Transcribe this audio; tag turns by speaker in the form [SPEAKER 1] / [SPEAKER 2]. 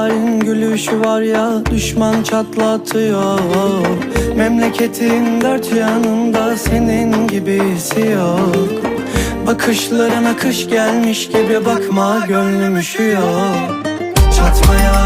[SPEAKER 1] Halin gülüşü var ya düşman çatlatıyor. Memleketin dört yanında senin gibisi yok. Bakışlarına kış gelmiş gibi bakma gönlüm üşüyor. Çatmaya